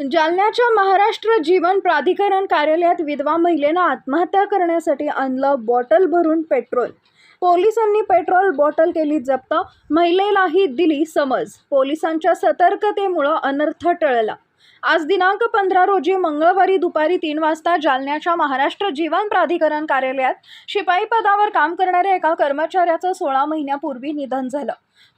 जालन्याच्या महाराष्ट्र जीवन प्राधिकरण कार्यालयात विधवा महिलेनं आत्महत्या करण्यासाठी आणलं बॉटल भरून पेट्रोल. पोलिसांनी पेट्रोल बॉटल केली जप्त महिलेलाही दिली समज. पोलिसांच्या सतर्कतेमुळं अनर्थ टळला. आज दिनांक पंधरा रोजी मंगळवारी दुपारी तीन वाजता जालन्याच्या महाराष्ट्र जीवन प्राधिकरण कार्यालयात शिपाई पदावर काम करणाऱ्या एका कर्मचाऱ्याचं सोळा महिन्यापूर्वी निधन झालं.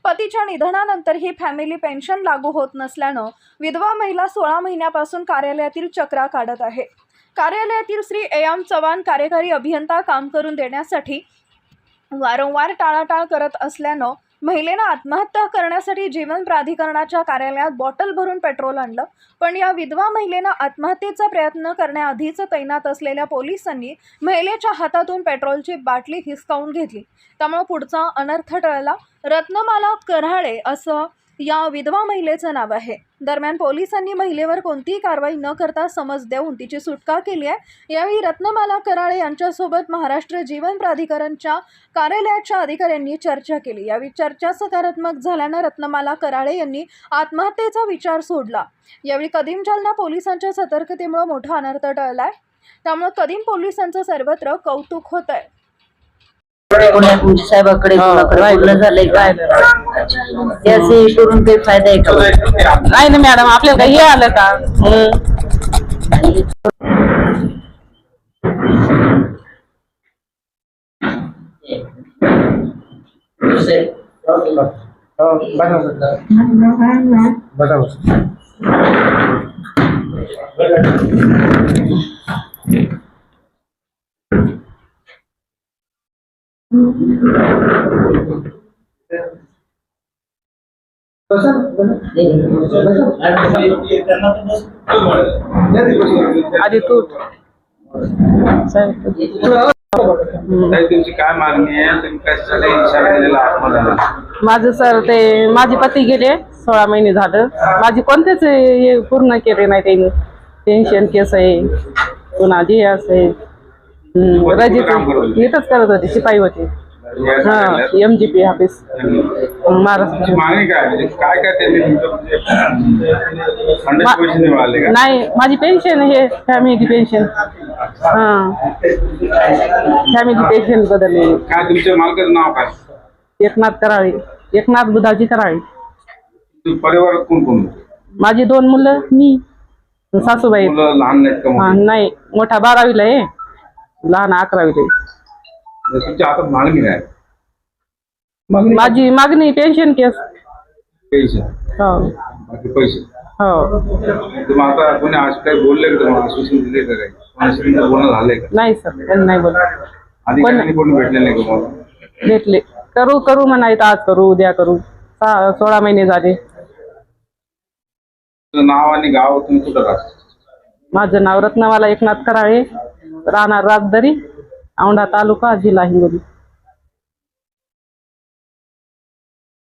पतीच्या निधनानंतर ही फॅमिली पेन्शन लागू होत नसल्यानं विधवा महिला सोळा महिन्यापासून कार्यालयातील चक्रा काढत आहे. कार्यालयातील श्री एम. चव्हाण कार्यकारी अभियंता काम करून देण्यासाठी वारंवार टाळाटाळ करत असल्यानं महिलेनं आत्महत्या करण्यासाठी जीवन प्राधिकरणाच्या कार्यालयात बॉटल भरून पेट्रोल आणलं पण या विधवा महिलेनं आत्महत्येचा प्रयत्न करण्याआधीच तैनात असलेल्या पोलिसांनी महिलेच्या हातातून पेट्रोलची बाटली हिसकावून घेतली. त्यामुळे पुढचा अनर्थ टळला. रत्नमाला कराळे असं या विधवा महिलेचं नाव आहे. दरम्यान पोलिसांनी महिलेवर कोणतीही कारवाई न करता समज देऊन तिची सुटका केली आहे. यावेळी रत्नमाला कराळे यांच्यासोबत महाराष्ट्र जीवन प्राधिकरणच्या कार्यालयाच्या अधिकाऱ्यांनी चर्चा केली. यावेळी चर्चा सकारात्मक झाल्यानं रत्नमाला कराळे यांनी आत्महत्येचा विचार सोडला. यावेळी कदीम जालना पोलिसांच्या सतर्कतेमुळे मोठा अनर्थ टळलाय. त्यामुळे कदीम पोलिसांचं सर्वत्र कौतुक होत आहे साहेबाकडे झालंय काय? त्याचे करून काही फायदा आहे का? नाही ना मॅडम आपल्याला काही हे आलं का? आधी तू साहेब, ताई, तुमची काय मागणी आहे? तुम्ही कशाला इशारा दिलेला आत्मदानाला माझं सर ते माझे पती गेले सोळा महिने झालं. माझी कोणतेच हे पूर्ण केले नाही त्यांनी. पेन्शन केस आहे पुन्हा जे आहे. हम्म, रजित काम करत होते? इथंच करत होते शिपाई होते. हा? M G P office Maharashtra मागणी काय म्हणजे काय काय त्यांनी तुमचं म्हणजे फंडाचे मा- पैसे मिळाले का? नाही माझी पेन्शन हे फॅमिली पेन्शन हा. फॅमिली पेन्शन बदलली. काय तुमच्या मालकाचं नाव काय? एकनाथ कराळे. एकनाथ बुधाजी कराळे. तुमच्या परिवारात कोण कोण? माझी दोन मुलं मी सासूबाई. मुलं लहान नाहीत का हा, मोठी? नाही. मोठा बारावीला आहे. लहान अकरावीला आहे. तुमच्या हातात मागणी काय? माझी मागणी पेन्शन केस पैसे हो. बाकी पैसे. हो. तुम्ही आता कोणी आज काही बोलले का तुम्हाला? आश्वासन दिले का काही? कोणाशी तुमचं बोलणं झालंय का? नाही सर. त्यांनी नाही बोल अधिकाऱ्यांनी कोणी भेटले नाही का तुम्हाला? भेटले. करू करू म्हणायचं आज करू उद्या करू. सहा सोळा महिने झाले. तुझं नाव आणि गाव तुम्ही कुठं राहता? माझं नाव रत्नवाला एकनाथ कराळे राहणार राजदरी. औंढा तालुका जिल्हा हिंगोली.